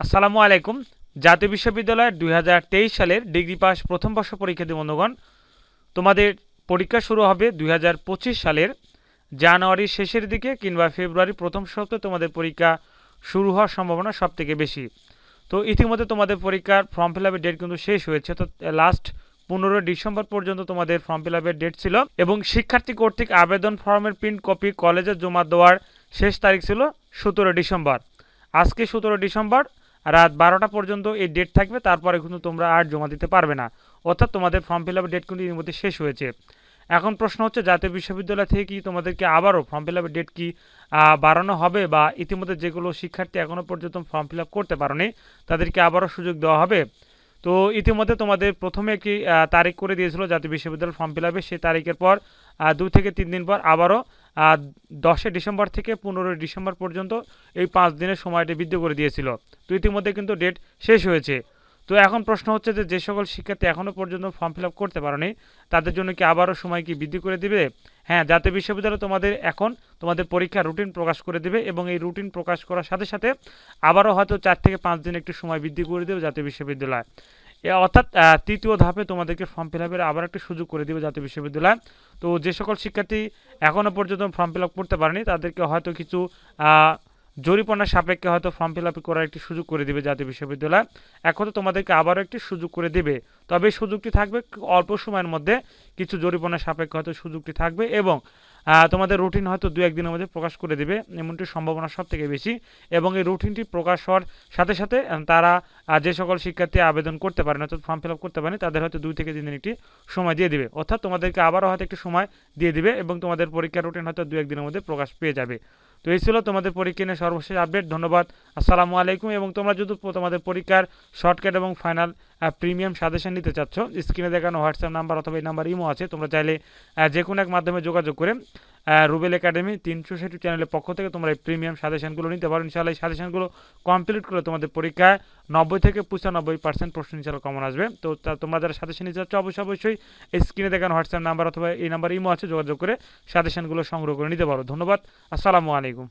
আসসালামু আলাইকুম। জাতীয় বিশ্ববিদ্যালয়ের দুই হাজার তেইশ সালের ডিগ্রি পাস প্রথম বর্ষ পরীক্ষার্থী বন্ধুগণ। তোমাদের পরীক্ষা শুরু হবে দুই হাজার পঁচিশ সালের জানুয়ারির শেষের দিকে কিংবা ফেব্রুয়ারি প্রথম সপ্তাহে তোমাদের পরীক্ষা শুরু হওয়ার সম্ভাবনা সব থেকে বেশি। তো ইতিমধ্যে তোমাদের পরীক্ষার ফর্ম ফিল আপের ডেট কিন্তু শেষ হয়েছে। তো লাস্ট পনেরোই ডিসেম্বর পর্যন্ত তোমাদের ফর্ম ফিল আপের ডেট ছিল এবং শিক্ষার্থী কর্তৃক আবেদন ফর্মের প্রিন্ট কপি কলেজে জমা দেওয়ার শেষ তারিখ ছিল সতেরো ডিসেম্বর। আজকে সতেরো ডিসেম্বর রাত বারোটা পর্যন্ত এই ডেট থাকবে, তারপরে কিন্তু তোমরা আর জমা দিতে পারবে না। অর্থাৎ তোমাদের ফর্ম ফিল আপের ডেট কিন্তু ইতিমধ্যে মধ্যে শেষ হয়েছে। এখন প্রশ্ন হচ্ছে, জাতীয় বিশ্ববিদ্যালয় থেকে কি তোমাদেরকে আবারও ফর্ম ফিল আপের ডেট কি বাড়ানো হবে বা ইতিমধ্যে যেগুলো শিক্ষার্থী এখনও পর্যন্ত ফর্ম ফিল আপ করতে পারোনি, তাদেরকে আবারও সুযোগ দেওয়া হবে? তো ইতিমধ্যে তোমাদের প্রথমে একটি তারিখ করে দিয়েছিল জাতীয় বিশ্ববিদ্যালয় ফর্ম ফিল আপে সেই তারিখের পর দু থেকে তিন দিন পর আবারও দশে দশই ডিসেম্বর থেকে পনেরোই ডিসেম্বর পর্যন্ত এই পাঁচ দিনের সময়টি বৃদ্ধি করে দিয়েছিল। তো ইতিমধ্যে কিন্তু ডেট শেষ হয়েছে। তো এখন প্রশ্ন হচ্ছে যে যে সকল শিক্ষার্থী এখনও পর্যন্ত ফর্ম ফিল করতে পারেনি, তাদের জন্য কি আবারও সময় কি বৃদ্ধি করে দিবে? হ্যাঁ জাতীয় বিশ্ববিদ্যালয় তোমাদের এখন তোমাদের পরীক্ষা রুটিন প্রকাশ করে দেবে এবং এই রুটিন প্রকাশ করার সাথে সাথে আবারও হয়তো চার থেকে পাঁচ দিন একটু সময় বৃদ্ধি করে দেবে জাতীয় বিশ্ববিদ্যালয়। অর্থাৎ তৃতীয় ধাপে তোমাদেরকে ফর্ম ফিল আপের আবার একটা সুযোগ করে দেবে জাতীয় বিশ্ববিদ্যালয়। তো যে সকল শিক্ষার্থী এখনও পর্যন্ত ফর্ম ফিল আপ করতে পারেনি, তাদেরকে হয়তো কিছু জরিমানা সাপেক্ষে হয়তো ফর্ম ফিল আপ করার একটি সুযোগ করে দিবে জাতীয় বিশ্ববিদ্যালয়। এখন তো তোমাদেরকে আবারও একটি সুযোগ করে দিবে। তবে সুযোগটি থাকবে অল্প সময়ের মধ্যে কিছু জরিপনার সাপেক্ষে হয়তো সুযোগটি থাকবে এবং তোমাদের রুটিন হয়তো দু একদিনের মধ্যে প্রকাশ করে দেবে, এমনটি সম্ভাবনা সব থেকে বেশি। এবং এই রুটিনটি প্রকাশ হওয়ার সাথে সাথে তারা যে সকল শিক্ষার্থী আবেদন করতে পারেন, অর্থাৎ ফর্ম ফিল আপ করতে পারেন, তাদের হয়তো দুই থেকে তিন দিন একটি সময় দিয়ে দিবে। অর্থাৎ তোমাদেরকে আবারও হয়তো একটি সময় দিয়ে দিবে এবং তোমাদের পরীক্ষার রুটিন হয়তো দু একদিনের মধ্যে প্রকাশ পেয়ে যাবে। তো এই ছিল তোমাদের পরীক্ষা নিয়ে সর্বশেষ আপডেট ধন্যবাদ। আসসালামু আলাইকুম এবং তোমরা যদি তোমাদের পরীক্ষার শর্টকাট এবং ফাইনাল প্রিমিয়াম সাজেশন নিতে চাচ্ছ স্ক্রিনে দেখানো হোয়াটসঅ্যাপ নাম্বার অথবা এই নাম্বার ইমো আছে, তোমরা চাইলে যে কোনো এক মাধ্যমে যোগাযোগ করে রুবেল একাডেমি তিনশো সেটি চ্যানেলের পক্ষ থেকে তোমরা এই প্রিমিয়াম সাজেশনগুলো নিতে পারো। ইনশাআল্লাহ এই সাজেশনগুলো কমপ্লিট করে তোমাদের পরীক্ষায় নব্বই থেকে পঁচানব্বই পার্সেন্ট প্রশ্ন ইনশাআল্লাহ কমন আসবে। তো তোমরা যারা সাজেশন নিতে চাচ্ছ, অবশ্যই অবশ্যই স্ক্রিনে দেখানো হোয়াটসঅ্যাপ নাম্বার অথবা এই নাম্বার ইমো আছে, যোগাযোগ করে সাজেশনগুলো সংগ্রহ করে নিতে পারো। ধন্যবাদ। আসসালামু আলাইকুম।